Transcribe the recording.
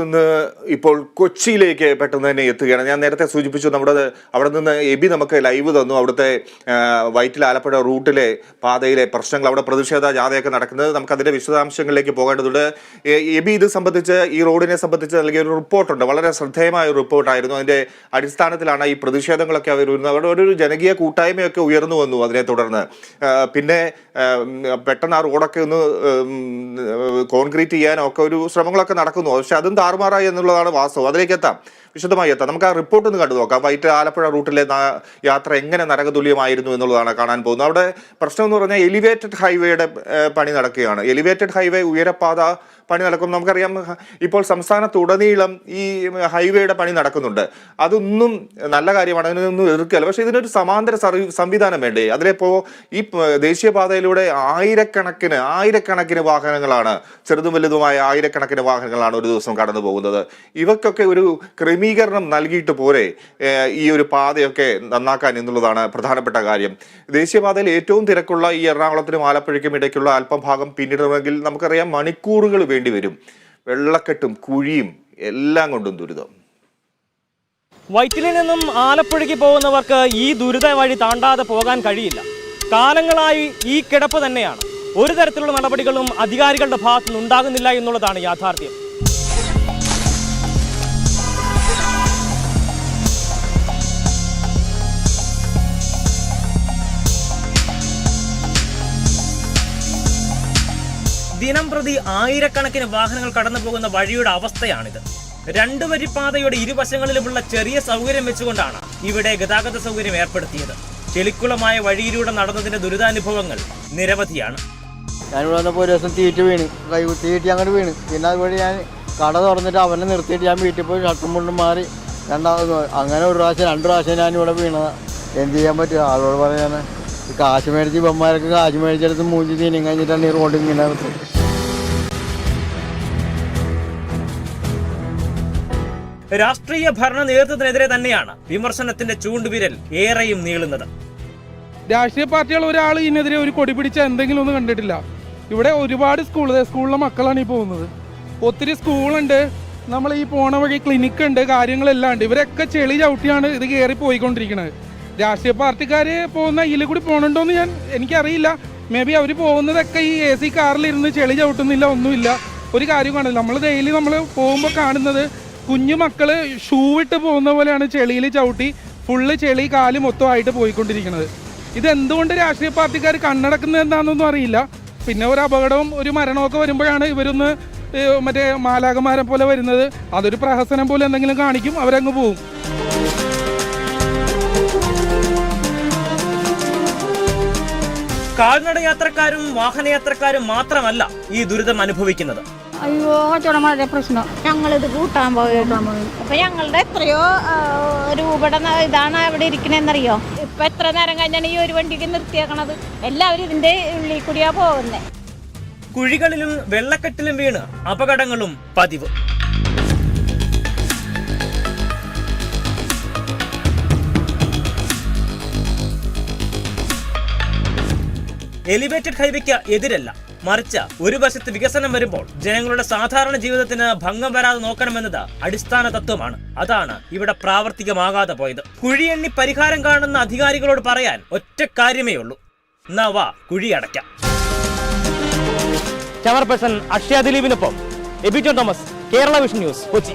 നിന്ന് ഇപ്പോൾ കൊച്ചിയിലേക്ക് പെട്ടെന്ന് തന്നെ എത്തുകയാണ്. ഞാൻ നേരത്തെ സൂചിപ്പിച്ചു നമ്മുടെ അവിടെ നിന്ന് എബി നമുക്ക് ലൈവ് തന്നു. അവിടുത്തെ വൈറ്റിൽ ആലപ്പുഴ റൂട്ടിലെ പാതയിലെ പ്രശ്നങ്ങൾ അവിടെ പ്രതിഷേധ ജാഥയൊക്കെ നടക്കുന്നത് നമുക്ക് അതിന്റെ വിശദാംശങ്ങളിലേക്ക് പോകേണ്ടതുണ്ട്. എബി ഇത് സംബന്ധിച്ച് ഈ റോഡിനെ സംബന്ധിച്ച് നൽകിയ ഒരു റിപ്പോർട്ടുണ്ട്. വളരെ ശ്രദ്ധേയമായ ഒരു റിപ്പോർട്ടായിരുന്നു. അതിന്റെ അടിസ്ഥാനത്തിലാണ് ഈ പ്രതിഷേധങ്ങളൊക്കെ അവർ വരുന്നത്. അവിടെ ഒരു ജനകീയ കൂട്ടായ്മയൊക്കെ ഉയർന്നു വന്നു അതിനെ തുടർന്ന്. പിന്നെ പെട്ടെന്ന് ആ റോഡൊക്കെ ഒന്ന് കോൺക്രീറ്റ് ചെയ്യാനോ ഒക്കെ ഒരു ശ്രമങ്ങളൊക്കെ നടക്കുന്നു. പക്ഷെ അതും താറുമാറായി എന്നുള്ളതാണ് വാസ്തവം. അതിലേക്ക് എത്താം. വിശദമായി എത്താം. നമുക്ക് ആ റിപ്പോർട്ട് ഒന്ന് കണ്ടു നോക്കാം. വൈറ്റ് ആലപ്പുഴ റൂട്ടിലെ യാത്ര എങ്ങനെ നരകതുല്യമായിരുന്നു എന്നുള്ളതാണ് കാണാൻ പോകുന്നത്. അവിടെ പ്രശ്നം എന്ന് പറഞ്ഞാൽ എലിവേറ്റഡ് ഹൈവേയുടെ പണി നടക്കുകയാണ്. എലിവേറ്റഡ് ഹൈവേ ഉയരപ്പാത പണി നടക്കും നമുക്കറിയാം ഇപ്പോൾ സംസ്ഥാനത്തുടനീളം ഈ ഹൈവേയുടെ പണി നടക്കുന്നുണ്ട്. അതൊന്നും നല്ല കാര്യമാണ്. അതിനൊന്നും എതിർക്കല്ല പക്ഷേ ഇതിനൊരു സമാന്തര സംവിധാനം വേണ്ടേ? അതിലിപ്പോൾ ഈ ദേശീയപാതയിലൂടെ ആയിരക്കണക്കിന് ആയിരക്കണക്കിന് വാഹനങ്ങളാണ് ചെറുതും വലുതുമായ ആയിരക്കണക്കിന് വാഹനങ്ങളാണ് ഒരു ദിവസം കടന്നു പോകുന്നത്. ഇവക്കൊക്കെ ഒരു ക്രമീകരണം നൽകിയിട്ട് പോരെ ഈ ഒരു പാതയൊക്കെ നന്നാക്കാൻ എന്നുള്ളതാണ് പ്രധാനപ്പെട്ട കാര്യം. ദേശീയപാതയിൽ ഏറ്റവും തിരക്കുള്ള ഈ എറണാകുളത്തിനും ആലപ്പുഴയ്ക്കും ഇടയ്ക്കുള്ള അല്പം ഭാഗം പിന്നിടണമെങ്കിൽ നമുക്കറിയാം മണിക്കൂറുകൾ വേണ്ടി വരും. വെള്ളക്കെട്ടും കുഴിയും എല്ലാം കൊണ്ടും ദുരിതം. വൈറ്റിലിൽ നിന്നും ആലപ്പുഴയ്ക്ക് പോകുന്നവർക്ക് ഈ ദുരിത വഴി താണ്ടാതെ പോകാൻ കഴിയില്ല. കാലങ്ങളായി ഈ കിടപ്പ് തന്നെയാണ്. ഒരു തരത്തിലുള്ള നടപടികളും അധികാരികളുടെ ഭാഗത്തു നിന്നുണ്ടാകുന്നില്ല എന്നുള്ളതാണ് യാഥാർത്ഥ്യം. ദിനം പ്രതി ആയിരക്കണക്കിന് വാഹനങ്ങൾ കടന്നു പോകുന്ന വഴിയുടെ അവസ്ഥയാണിത്. രണ്ടു വരിപ്പാതയുടെ ഇരുവശങ്ങളിലുമുള്ള ചെറിയ സൗകര്യം വെച്ചുകൊണ്ടാണ് ഇവിടെ ഗതാഗത സൗകര്യം ഏർപ്പെടുത്തിയത്. ചെളിക്കുളമായ വഴിയിലൂടെ നടന്നതിന്റെ ദുരിതാനുഭവങ്ങൾ നിരവധിയാണ്. ഞാനിവിടെ വന്നപ്പോൾ ഒരു ദിവസം തീറ്റ് വീണ്. കൈ തീറ്റി അങ്ങോട്ട് വീണ്. പിന്നെ അതുവഴി ഞാൻ കട തുറന്നിട്ട് അവനെ നിർത്തിയിട്ട് ഞാൻ വീട്ടിൽ പോയി ഷട്ടും മുണ്ടും മാറി രണ്ടാമത് അങ്ങനെ ഒരു പ്രാവശ്യം രണ്ട് പ്രാവശ്യം ഞാനിവിടെ വീണതാണ് എന്ത് ചെയ്യാൻ പറ്റുക? ആളോട് പറയാൻ ഈ കാശ് മേടിച്ച് ഇവന്മാരൊക്കെ കാശ് മേടിച്ചെടുത്ത് മൂഞ്ചി തീനും കഴിഞ്ഞിട്ടാണ് ഈ റോഡിൽ ഇങ്ങനെ രാഷ്ട്രീയ ഭരണ നേതൃത്വത്തിനെതിരെ തന്നെയാണ് വിമർശനത്തിന്റെ ചൂണ്ടുവിരൽ ഏറെയും നീളുന്നത്. രാഷ്ട്രീയ പാർട്ടികൾ ഒരാൾ ഇതിനെതിരെ ഒരു കൊടി പിടിച്ച എന്തെങ്കിലും ഒന്നും കണ്ടിട്ടില്ല. ഇവിടെ ഒരുപാട് സ്കൂൾ സ്കൂളിലെ മക്കളാണ് ഈ പോകുന്നത്. ഒത്തിരി സ്കൂളുണ്ട്. നമ്മൾ ഈ പോണ വഴി ക്ലിനിക്ക് ഉണ്ട് കാര്യങ്ങളെല്ലാം ഉണ്ട്. ഇവരൊക്കെ ചെളി ചവിട്ടിയാണ് ഇത് കയറി പോയിക്കൊണ്ടിരിക്കുന്നത് രാഷ്ട്രീയ പാർട്ടിക്കാർ പോകുന്ന ഇതിൽ കൂടി പോകണുണ്ടോയെന്ന് ഞാൻ എനിക്കറിയില്ല. മേ ബി അവർ പോകുന്നതൊക്കെ ഈ എ സി കാറിലിരുന്ന് ചെളി ചവിട്ടുന്നില്ല ഒന്നുമില്ല. ഒരു കാര്യം കാണില്ല നമ്മൾ ഡെയിലി നമ്മൾ പോകുമ്പോൾ കാണുന്നത് കുഞ്ഞു മക്കൾ ഷൂ ഇട്ട് പോകുന്ന പോലെയാണ് ചെളിയിൽ ചവിട്ടി ഫുള്ള് ചെളി കാൽ മൊത്തമായിട്ട് പോയിക്കൊണ്ടിരിക്കുന്നത് ഇതെന്തുകൊണ്ട് രാഷ്ട്രീയ പാർട്ടിക്കാർ കണ്ണടക്കുന്നത് എന്താണെന്നൊന്നും അറിയില്ല. പിന്നെ ഒരു അപകടവും ഒരു മരണമൊക്കെ വരുമ്പോഴാണ് ഇവരൊന്ന് മറ്റേ മാലാകമാരെ പോലെ വരുന്നത്. അതൊരു പ്രഹസനം പോലെ എന്തെങ്കിലും കാണിക്കും അവരങ്ങ് പോവും. കാൽനട യാത്രക്കാരും വാഹനയാത്രക്കാരും മാത്രമല്ല ഈ ദുരിതം അനുഭവിക്കുന്നത്. അയ്യോ കച്ചവടം വളരെ പ്രശ്നം. ഞങ്ങളിത് കൂട്ടാൻ പോയിരുന്നു അപ്പൊ ഞങ്ങളുടെ എത്രയോ രൂപയുടെ ഇതാണ് അവിടെ ഇരിക്കണെന്നറിയോ? ഇപ്പൊ എത്ര നേരം കഴിഞ്ഞാണ് ഈ ഒരു വണ്ടിക്ക് നിർത്തിയേക്കണത്? എല്ലാവരും ഇതിന്റെ ഉള്ളിൽ കൂടിയാ പോകുന്നത് കുഴികളിലും വെള്ളക്കെട്ടിലും വീണ് അപകടങ്ങളും പതിവ്. എലിവേറ്റഡ് ഹൈവേക്ക് എതിരല്ല. മറിച്ച് ഒരു വശത്ത് വികസനം വരുമ്പോൾ ജനങ്ങളുടെ സാധാരണ ജീവിതത്തിന് ഭംഗം വരാതെ നോക്കണമെന്നത് അടിസ്ഥാന തത്വമാണ്. അതാണ് ഇവിടെ പ്രാവർത്തികമാകാതെ പോയത്. കുഴിയെണ്ണി പരിഹാരം കാണുന്ന അധികാരികളോട് പറയാൻ ഒറ്റ കാര്യമേ ഉള്ളൂ. നവ കുഴിയടയ്ക്കാം അടയ്ക്കാം. പേഴ്സൺ അക്ഷയ ദിലീപിനൊപ്പം എബിജോ തോമസ് കേരള വിഷൻ ന്യൂസ് കൊച്ചി.